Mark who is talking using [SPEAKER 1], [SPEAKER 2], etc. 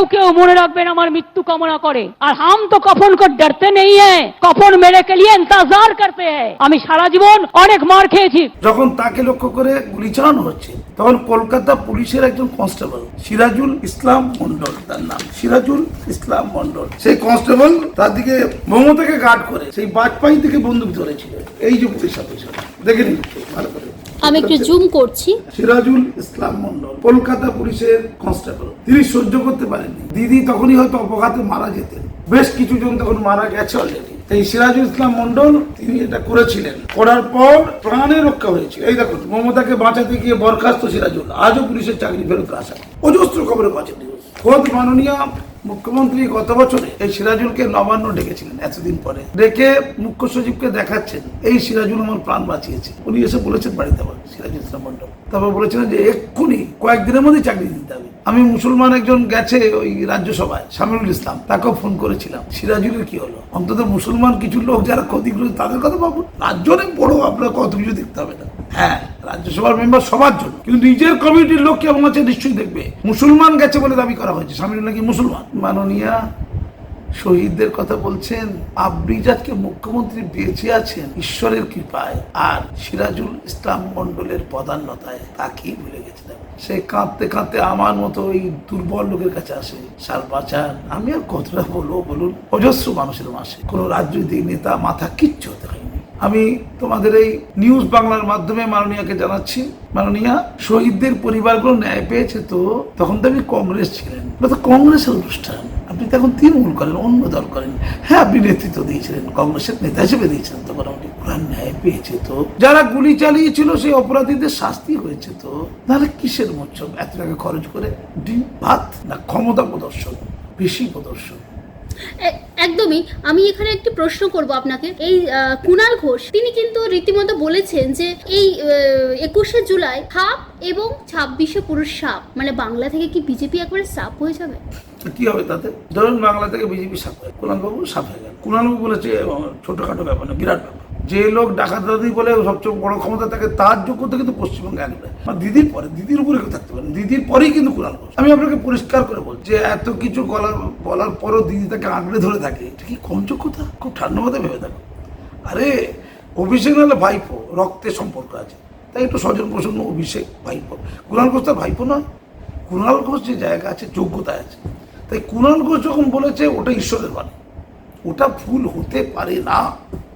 [SPEAKER 1] কেউ কেউ মনে রাখবেন আমার মৃত্যু কামনা করে। আর হাম তো কফন কো ডরতে নেই কফন মেরে কে লিয়ে ইন্তজার করতে আমি সারা জীবন অনেক মার খেয়েছি।
[SPEAKER 2] যখন তাকে লক্ষ্য করে গুলি চালানো হচ্ছে, তখন কলকাতা পুলিশের একজন কনস্টেবল, সিরাজুল ইসলাম মন্ডল তার নাম। সিরাজুল ইসলাম মন্ডল সেই কনস্টেবল তার দিকে মমতাকে গার্ড করে, সেই বাজপাই থেকে বন্দুক ধরেছিল। এই যে পুলিশ অফিসার, দেখে নিন। ভালো করে।
[SPEAKER 3] আমি একটু জুম করছি।
[SPEAKER 2] সিরাজুল ইসলাম মন্ডল কলকাতা পুলিশের কনস্টেবল তিনি সহ্য করতে পারেননি। দিদি তখনই হয়তো অপঘাতে মারা যেতেন। বেশ কিছু জন তখন মারা গেছে অলরেডি এই সিরাজুল ইসলাম মন্ডল তিনি এটা করেছিলেন। করার পর প্রাণে রক্ষা হয়েছিল। এই দেখুন মমতাকে বাঁচাতে গিয়ে বরখাস্ত সিরাজুল। আজও পুলিশের চাকরি ফেরত আসা। অজস্র খবরে নিউজ খোদ মাননীয় মুখ্যমন্ত্রী গত বছরে এই সিরাজুলকে নবান্ন ডেকেছিলেন, এতদিন পরে। ডেকে মুখ্য সচিবকে দেখাচ্ছেন, এই সিরাজুল আমার প্রাণ বাঁচিয়েছে। উনি এসে বলেছেন বাড়িতে আবার সিরাজুল ইসলাম মন্ডল তারপর বলেছিলেন যে এক্ষুনি কয়েকদিনের মধ্যে চাকরি দিতে হবে। আমি মুসলমান একজন গেছে ওই রাজ্যসভায় শামিরুল ইসলাম, তাকেও ফোন করেছিলাম। সিরাজুলের কি হলো? অন্তত মুসলমান কিছু লোক যারা ক্ষতিগ্রস্ত, তাদের কথা ভাবুন। রাজ্য অনেক বড় আপনার কত কিছু দেখতে হবে না। হ্যাঁ রাজ্যসভার মেম্বার সবার জন্য। কিন্তু নিজের কমিটির লোক কেমন আছে নিশ্চয়ই দেখবে? মুসলমান গেছে বলে দাবি করা হয়েছে। স্বামীর নাকি মুসলমান। মাননীয়া শহীদদের কথা বলছেন। আব্রিজাতকে মুখ্যমন্ত্রী বেঁচে আছেন ঈশ্বরের কৃপায়। আর সিরাজুল ইসলাম মন্ডলের পদান্নতায় তাকেই ভুলে গেছিলাম। সে কাঁদতে কাঁদতে আমার মতো ওই দুর্বল লোকের কাছে আসে। সার বাঁচান। আমি আর কতটা বলব বলুন? অজস্র মানুষের মাসে। কোনো রাজনৈতিক নেতা, মাথা কিচ্ছু হতে হয়নি আমি তোমাদের এই নিউজ বাংলার মাধ্যমে মাননীয়াকে জানাচ্ছি। মাননীয়া, শহীদদের পরিবারগুলো ন্যায় পেয়েছে তো, তখন তো আপনি কংগ্রেস ছিলেন। তো কংগ্রেসের অনুষ্ঠান। আপনি তো এখন তৃণমূল করেন, অন্য দল করেন। হ্যাঁ আপনি নেতৃত্ব দিয়েছিলেন, কংগ্রেসের নেতা হিসেবে দিয়েছিলেন তখন আপনি ওরা ন্যায় পেয়েছে তো। যারা গুলি চালিয়েছিল, সেই অপরাধীদের শাস্তি হয়েছে তো। তাহলে কিসের মোচ্ছব? এত টাকা খরচ করে ডিম, ভাত, না ক্ষমতা প্রদর্শন, বেশি প্রদর্শন?
[SPEAKER 3] একদমই আমি এখানে একটি প্রশ্ন করব আপনাকে। এই কুনাল ঘোষ, তিনি কিন্তু রীতিমতো বলেছেন যে এই একুশে জুলাই হাফ এবং ছাব্বিশে পুরুষ সাপ মানে বাংলা থেকে কি বিজেপি একবারে সাপ হয়ে যাবে?
[SPEAKER 2] কি হবে তাতে? ধরুন বাংলা থেকে বিজেপি সাপ হয়ে কুনাল কুণালবাবু সাপ হয়ে গেল কুণালবাবু বলেছে, ছোটখাটো ব্যাপার না, বিরাট ব্যাপার। যে লোক ডাকাত ডাকাতি বলে সবচেয়ে বড় ক্ষমতা থাকে, তার যোগ্যতা কিন্তু পশ্চিমবঙ্গে আনবে। দিদির পরে, দিদির উপরে কেউ থাকতে পারে না। দিদির পরেই কিন্তু কুণাল ঘোষ আমি আপনাকে পরিষ্কার করে বলছি যে এত কিছু বলার বলার পরও দিদি তাকে আঁকড়ে ধরে থাকে। এটা কি কম যোগ্যতা? খুব ঠান্ডা মাথায় ভেবে থাকো আরে, অভিষেক নাহলে ভাইপো রক্তের সম্পর্ক আছে। তাই একটু স্বজন প্রসন্ন অভিষেক ভাইপো। কুণাল ঘোষ তার ভাইপো নয়। কুণাল ঘোষ যে জায়গা আছে, যোগ্যতা আছে। তাই কুণাল ঘোষ যখন বলেছে, ওটা ঈশ্বরের বাণী। ওটা ভুল হতে পারে না।